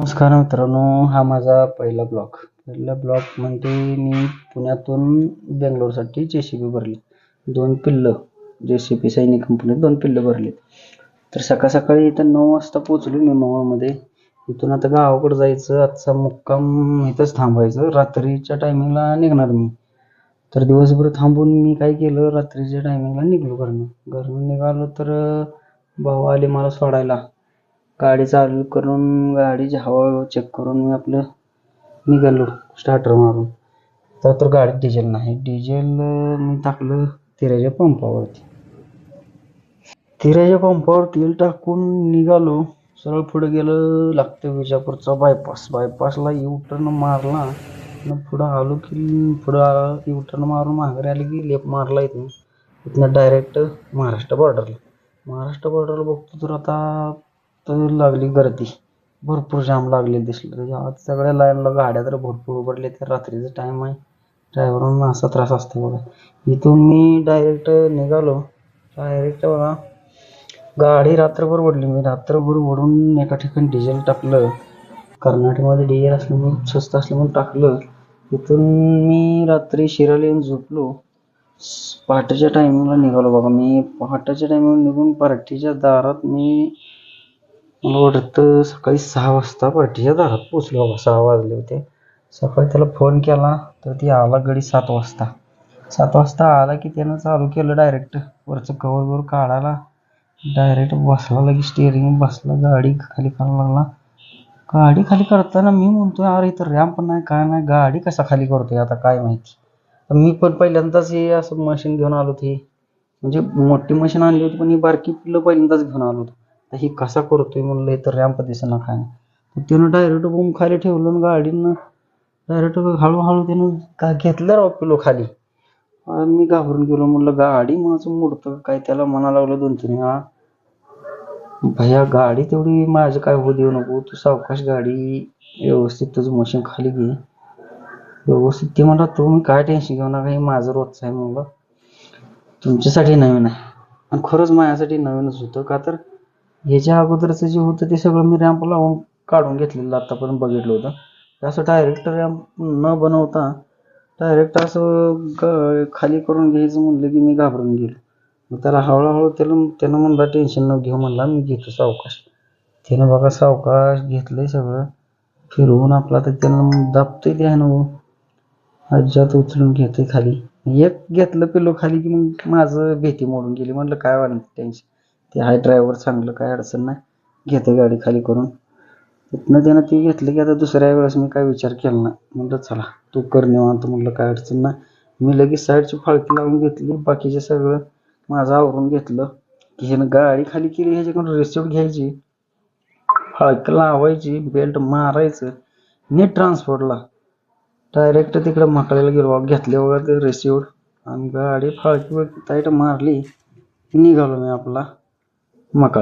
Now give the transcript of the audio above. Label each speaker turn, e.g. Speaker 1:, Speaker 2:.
Speaker 1: नमस्कार मित्रांनो हा माझा पहिला ब्लॉक पहिला ब्लॉक म्हणजे मी पुण्यातून बेंगलोरसाठी जे सी बी भरली. दोन पिल्लं जे सी पी सैनिक कंपनीत दोन पिल्लं भरली तर सकाळ सकाळी इथं नऊ वाजता पोचलो मी मोहोळमध्ये इथून आता गावाकडं जायचं आजचा मुक्काम इथंच थांबायचं. रात्रीच्या टायमिंगला निघणार मी. तर दिवसभर थांबून मी काय केलं रात्रीच्या टायमिंगला निघलो घरनं. घरनं निघालो तर भाऊ आले मला सोडायला. गाडी चालू करून गाडीची हवा चेक करून मी आपलं निघालो स्टार्टर मारून. तर तर गाडीत डिझेल नाही. डिझेल मी टाकलं तिऱ्याच्या पंपावरती. तिऱ्याच्या पंपावर तेल टाकून निघालो. सरळ पुढे गेलं लागतं विजापूरचा बायपास बायपासला यू टर्न मारला. न पुढं आलो की पुढं यू टर्न मारून माघारी आले की लेप मारला इथून. इथनं डायरेक्ट महाराष्ट्र बॉर्डरला महाराष्ट्र बॉर्डरला बघतो तर आता तर लागली गर्दी. भरपूर जाम लागलेली दिसली. त्याच्या म्हणजे आज सगळ्या लाईनला गाड्या तर भरपूर उघडले तर रात्रीचा टाईम आहे. ड्रायव्हरांना असा त्रास असतो बघा. इथून मी डायरेक्ट निघालो. डायरेक्ट बघा. गाडी रात्रभर ओढली मी रात्रभर ओढून एका ठिकाणी डिझेल टाकलं. कर्नाटकमध्ये डिझेल असल्यामुळे स्वस्त असल्यामुळे टाकलं. इथून मी रात्री शिराला येऊन झोपलो. पहाटेच्या टायमिंगला निघालो बघा. मी पहाटेच्या टायमिंगला निघून पार्टीच्या दारात मी मला वाटतं सकाळी सहा वाजता पार्टीच्या दारात पोचलो बाबा सहा वाजले होते. सकाळी त्याला फोन केला तर ती आला गडी सात वाजता. सात वाजता आला की त्यानं चालू केलं डायरेक्ट वरचं कवर वर काढायला. डायरेक्ट बसला लगे स्टिअरिंग बसला गाडी खाली करायला लागला. गाडी खाली करताना मी म्हणतोय अरे इथं रॅम्प नाही काय नाही गाडी कसा खाली करतोय आता काय माहिती? तर मी पण पहिल्यांदाच हे असं मशीन घेऊन आलो ते म्हणजे मोठी मशीन आणली होती पण ही बारकी पिल्लं पहिल्यांदाच घेऊन आलो होतो. तर ही कसा करतोय म्हणलं तर रॅम्प दिसेना काय. नाही त्यानं डायरेक्ट बूम खाली ठेवलं आणि गाडीनं. डायरेक्ट हळूहळू त्यानं का घेतलं राव पिलो खाली. मी घाबरून गेलो म्हणलं गाडी माझं मोडतं काय? त्याला म्हणा लागलं दोन तीन वेळा. भैया गाडी तेवढी माझं काय होऊ देऊ नको. तू सावकाश गाडी व्यवस्थित तुझं मशीन खाली घे. व्यवस्थित ते म्हणला तुम्ही काय टेन्शन घेऊ नका हे माझं रोजचं आहे. म्हणलं तुमच्यासाठी नवीन आहे. आणि खरंच माझ्यासाठी नवीनच होतं का तर ह्याच्या अगोदरचं जे होतं ते सगळं मी रॅम्प लावून काढून घेतलेलं आत्तापर्यंत बघितलं होतं. असं डायरेक्ट रॅम्प न बनवता डायरेक्ट असं ग खाली करून घ्यायचं म्हणलं की मी घाबरून गेलो. मग त्याला हळूहळू त्याला त्यानं म्हणला टेन्शन न घेऊ म्हणला मी घेतो सावकाश. त्यानं बघा सावकाश घेतलंय सगळं. फिरवून आपला तर त्यानं दाबतोय ते आहे हो. अज्जात उचलून घेतोय खाली. एक घेतलं पिलो खाली की मग माझं भीती मोडून गेली. म्हटलं काय वाटत टेन्शन ते आहे ड्रायव्हर चांगलं काय अडचण नाही. घेतं गाडी खाली करून. तिथनं त्यानं ती घेतली की आता दुसऱ्या वेळेस मी काय विचार केला ना म्हटलं चला तू कर निवांत. म्हटलं काय अडचण नाही. मी लगेच साईडची फाळकी लावून घेतली. बाकीचे सगळं माझं आवरून घेतलं की ह्यानं गाडी खाली केली ह्याच्याकडून रिसिप्ट घ्यायची फाळकी लावायची बेल्ट मारायचं नीट ट्रान्सपोर्टला डायरेक्ट तिकडे मकळ्याला गेलो बाबा घेतले वगैरे ते रिसिप्ट आणि गाडी फाळकी टाईट मारली. निघालो मी आपला. maka